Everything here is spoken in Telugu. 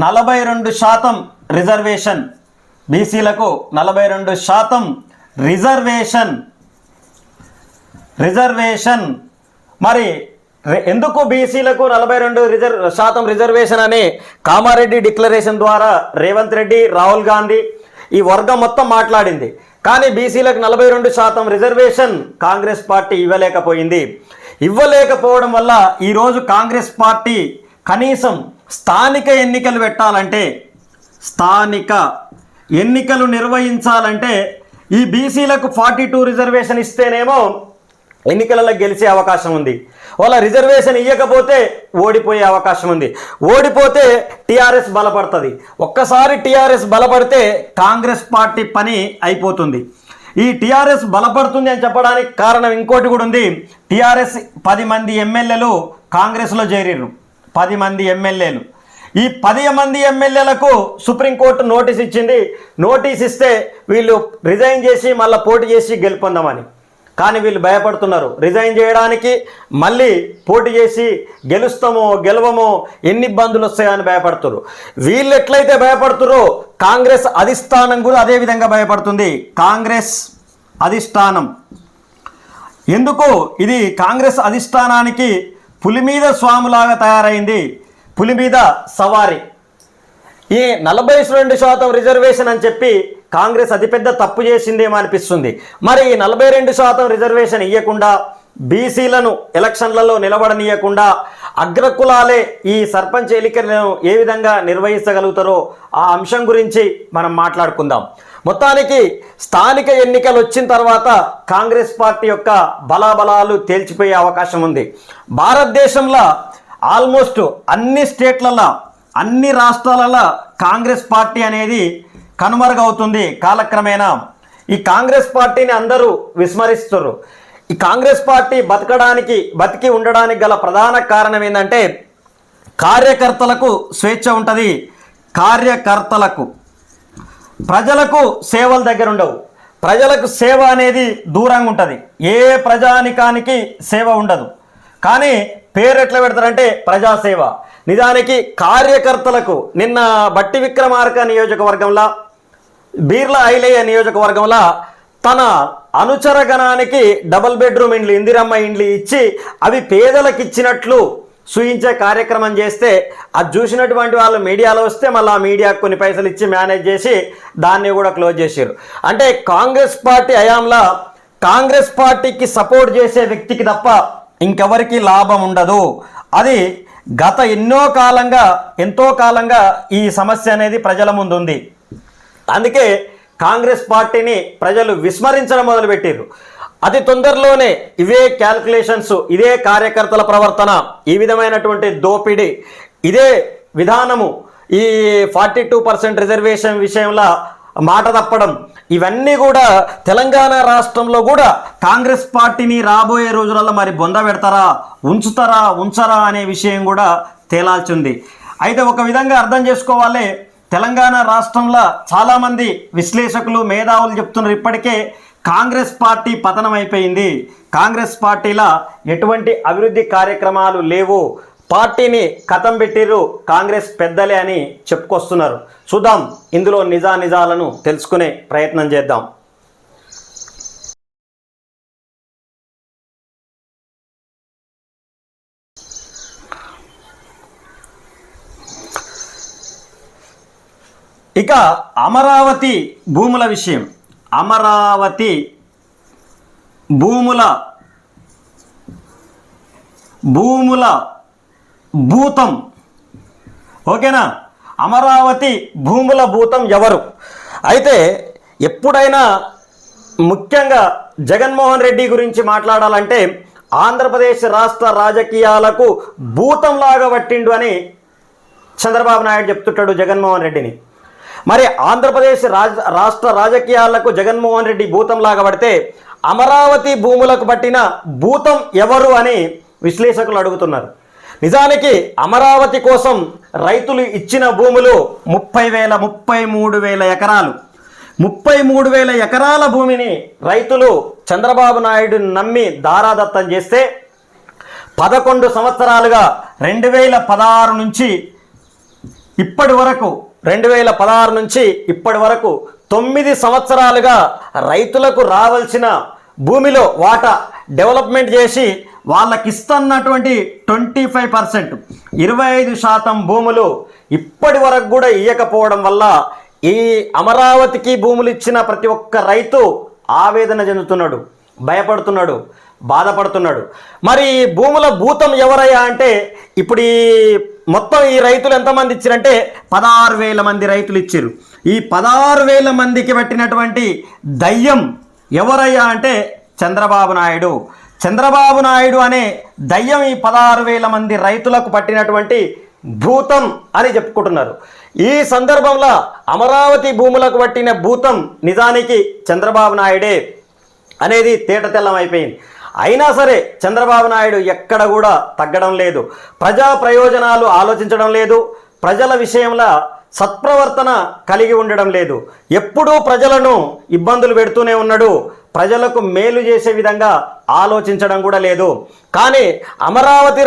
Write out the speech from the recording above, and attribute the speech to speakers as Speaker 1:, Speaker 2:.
Speaker 1: నలభై రెండు శాతం రిజర్వేషన్. బీసీలకు నలభై రెండు శాతం రిజర్వేషన్. రిజర్వేషన్. మరి ఎందుకు బీసీలకు నలభై రెండు రిజర్వ్ శాతం రిజర్వేషన్ అని కామారెడ్డి డిక్లరేషన్ ద్వారా రేవంత్ రెడ్డి రాహుల్ గాంధీ ఈ వర్గం మొత్తం మాట్లాడింది. కానీ బీసీలకు నలభై రెండు శాతం రిజర్వేషన్ కాంగ్రెస్ పార్టీ ఇవ్వలేకపోయింది. ఇవ్వలేకపోవడం వల్ల ఈరోజు కాంగ్రెస్ పార్టీ కనీసం స్థానిక ఎన్నికలు పెట్టాలంటే స్థానిక ఎన్నికలు నిర్వహించాలంటే ఈ బీసీలకు ఫార్టీ టూ రిజర్వేషన్ ఇస్తేనేమో ఎన్నికలలో గెలిచే అవకాశం ఉంది. వాళ్ళ రిజర్వేషన్ ఇవ్వకపోతే ఓడిపోయే అవకాశం ఉంది. ఓడిపోతే టీఆర్ఎస్ బలపడుతుంది. ఒక్కసారి టీఆర్ఎస్ బలపడితే కాంగ్రెస్ పార్టీ పని అయిపోతుంది. ఈ టీఆర్ఎస్ బలపడుతుంది అని చెప్పడానికి కారణం ఇంకోటి కూడా ఉంది. టీఆర్ఎస్ పది మంది ఎమ్మెల్యేలు కాంగ్రెస్లో చేరిరు పది మంది ఎమ్మెల్యేలు. ఈ పది మంది ఎమ్మెల్యేలకు సుప్రీంకోర్టు నోటీస్ ఇచ్చింది. నోటీస్ ఇస్తే వీళ్ళు రిజైన్ చేసి మళ్ళీ పోటీ చేసి గెలుపొందామని. కానీ వీళ్ళు భయపడుతున్నారు. రిజైన్ చేయడానికి మళ్ళీ పోటీ చేసి గెలుస్తామో గెలవమో ఎన్ని ఇబ్బందులు వస్తాయని భయపడుతున్నారు వీళ్ళు ఎట్లయితే భయపడుతురో కాంగ్రెస్ అధిష్టానం కూడా అదే విధంగా భయపడుతుంది. కాంగ్రెస్ అధిష్టానం. ఎందుకు ఇది కాంగ్రెస్ అధిష్టానానికి పులి మీద స్వాములాగా తయారైంది పులి మీద సవారి. ఈ నలభై రెండు శాతం రిజర్వేషన్ అని చెప్పి కాంగ్రెస్ అతిపెద్ద తప్పు చేసిందేమో అనిపిస్తుంది. మరి ఈ నలభై రెండు శాతం రిజర్వేషన్ ఇవ్వకుండా బీసీలను ఎలక్షన్లలో నిలబడనీయకుండా అగ్రకులాలే ఈ సర్పంచ్ ఎన్నికలను ఏ విధంగా నిర్వహించగలుగుతారో ఆ అంశం గురించి మనం మాట్లాడుకుందాం. మొత్తానికి స్థానిక ఎన్నికలు వచ్చిన తర్వాత కాంగ్రెస్ పార్టీ యొక్క బలాబలాలు తేల్చిపోయే అవకాశం ఉంది. భారతదేశంలో ఆల్మోస్ట్ అన్ని స్టేట్లలో అన్ని రాష్ట్రాలలో కాంగ్రెస్ పార్టీ అనేది కనుమరుగవుతుంది కాలక్రమేణా. ఈ కాంగ్రెస్ పార్టీని అందరూ విస్మరిస్తారు ఈ కాంగ్రెస్ పార్టీ బతకడానికి బతికి ఉండడానికి గల ప్రధాన కారణం ఏంటంటే కార్యకర్తలకు స్వేచ్ఛ ఉంటుంది. కార్యకర్తలకు. ప్రజలకు సేవల దగ్గర ఉండవు. ప్రజలకు సేవ అనేది దూరంగా ఉంటుంది. ఏ ప్రజానికానికి సేవ ఉండదు. కానీ పేరు ఎట్లా పెడతారంటే ప్రజాసేవ. నిజానికి కార్యకర్తలకు నిన్న బట్టి విక్రమార్క నియోజకవర్గంలో బీర్లా ఐలయ్య నియోజకవర్గంలో తన అనుచర గణానికి డబల్ బెడ్రూమ్ ఇండ్లు ఇందిరమ్మ ఇండ్లు ఇచ్చి అవి పేదలకు ఇచ్చినట్లు సూచించే కార్యక్రమం చేస్తే అది చూసినటువంటి వాళ్ళు మీడియాలో వస్తే మళ్ళీ ఆ మీడియాకు కొన్ని పైసలు ఇచ్చి మేనేజ్ చేసి దాన్ని కూడా క్లోజ్ చేశారు అంటే కాంగ్రెస్ పార్టీ హయాంలో కాంగ్రెస్ పార్టీకి సపోర్ట్ చేసే వ్యక్తికి తప్ప ఇంకెవరికి లాభం ఉండదు. అది గత ఎన్నో కాలంగా ఎంతో కాలంగా ఈ సమస్య అనేది ప్రజల ముందు ఉంది అందుకే కాంగ్రెస్ పార్టీని ప్రజలు విస్మరించడం మొదలుపెట్టారు అతి తొందరలోనే ఇవే క్యాల్కులేషన్స్ ఇదే కార్యకర్తల ప్రవర్తన ఈ విధమైనటువంటి దోపిడీ ఇదే విధానము ఈ ఫార్టీ టూ పర్సెంట్ రిజర్వేషన్ విషయంలో మాట తప్పడం ఇవన్నీ కూడా తెలంగాణ రాష్ట్రంలో కూడా కాంగ్రెస్ పార్టీని రాబోయే రోజులలో మరి బొంద పెడతారా ఉంచుతారా ఉంచరా అనే విషయం కూడా తేలాల్చింది. అయితే ఒక విధంగా అర్థం చేసుకోవాలి తెలంగాణ రాష్ట్రంలో చాలామంది విశ్లేషకులు మేధావులు చెప్తున్నారు. ఇప్పటికే కాంగ్రెస్ పార్టీ పతనం అయిపోయింది. కాంగ్రెస్ పార్టీలో ఎటువంటి అభివృద్ధి కార్యక్రమాలు లేవు. పార్టీని కథం పెట్టిర్రు కాంగ్రెస్ పెద్దలే అని చెప్పుకొస్తున్నారు. చూద్దాం ఇందులో నిజా నిజాలను తెలుసుకునే ప్రయత్నం చేద్దాం. ఇక అమరావతి భూముల విషయం. అమరావతి భూముల భూముల భూతం. ఓకేనా? అమరావతి భూముల భూతం ఎవరు? అయితే ఎప్పుడైనా ముఖ్యంగా జగన్మోహన్ రెడ్డి గురించి మాట్లాడాలంటే ఆంధ్రప్రదేశ్ రాష్ట్ర రాజకీయాలకు భూతంలాగా పట్టిండు అని చంద్రబాబు నాయుడు చెప్తుంటాడు జగన్మోహన్ రెడ్డిని. మరి ఆంధ్రప్రదేశ్ రాజ రాష్ట్ర రాజకీయాలకు జగన్మోహన్ రెడ్డి భూతం పడితే అమరావతి భూములకు పట్టిన భూతం ఎవరు అని విశ్లేషకులు అడుగుతున్నారు. నిజానికి అమరావతి కోసం రైతులు ఇచ్చిన భూములు ముప్పై వేల ముప్పై మూడు వేల ఎకరాలు. ముప్పై మూడు వేల ఎకరాల భూమిని రైతులు చంద్రబాబు నాయుడు నమ్మి దారాదత్తం చేస్తే పదకొండు సంవత్సరాలుగా రెండు వేల పదహారు నుంచి ఇప్పటి వరకు రెండు వేల పదహారు నుంచి ఇప్పటి వరకు తొమ్మిది సంవత్సరాలుగా రైతులకు రావాల్సిన భూమిలో వాటా డెవలప్మెంట్ చేసి వాళ్ళకి ఇస్తున్నటువంటి ట్వంటీ ఫైవ్ పర్సెంట్ ఇరవై ఐదు శాతం భూములు ఇప్పటి వరకు కూడా ఇయ్యకపోవడం వల్ల ఈ అమరావతికి భూములు ఇచ్చిన ప్రతి ఒక్క రైతు ఆవేదన చెందుతున్నాడు భయపడుతున్నాడు. బాధపడుతున్నాడు. మరి భూముల భూతం ఎవరయ్యా అంటే ఇప్పుడు ఈ మొత్తం ఈ రైతులు ఎంతమంది ఇచ్చారంటే పదహారు వేల మంది రైతులు ఇచ్చారు ఈ పదహారు వేల మందికి పెట్టినటువంటి దయ్యం ఎవరయ్యా అంటే చంద్రబాబు నాయుడు. చంద్రబాబు నాయుడు అనే దయ్యం ఈ పదహారు వేల మంది రైతులకు పట్టినటువంటి భూతం అని చెప్పుకుంటున్నారు. ఈ సందర్భంలో అమరావతి భూములకు పట్టిన భూతం నిజానికి చంద్రబాబు నాయుడే అనేది తేట తెల్లం అయిపోయింది. అయినా సరే చంద్రబాబు నాయుడు ఎక్కడ కూడా తగ్గడం లేదు. ప్రజా ప్రయోజనాలు ఆలోచించడం లేదు. ప్రజల విషయంలో సత్ప్రవర్తన కలిగి ఉండడం లేదు. ఎప్పుడూ ప్రజలను ఇబ్బందులు పెడుతూనే ఉన్నాడు. ప్రజలకు మేలు చేసే విధంగా ఆలోచించడం కూడా లేదు. కానీ అమరావతి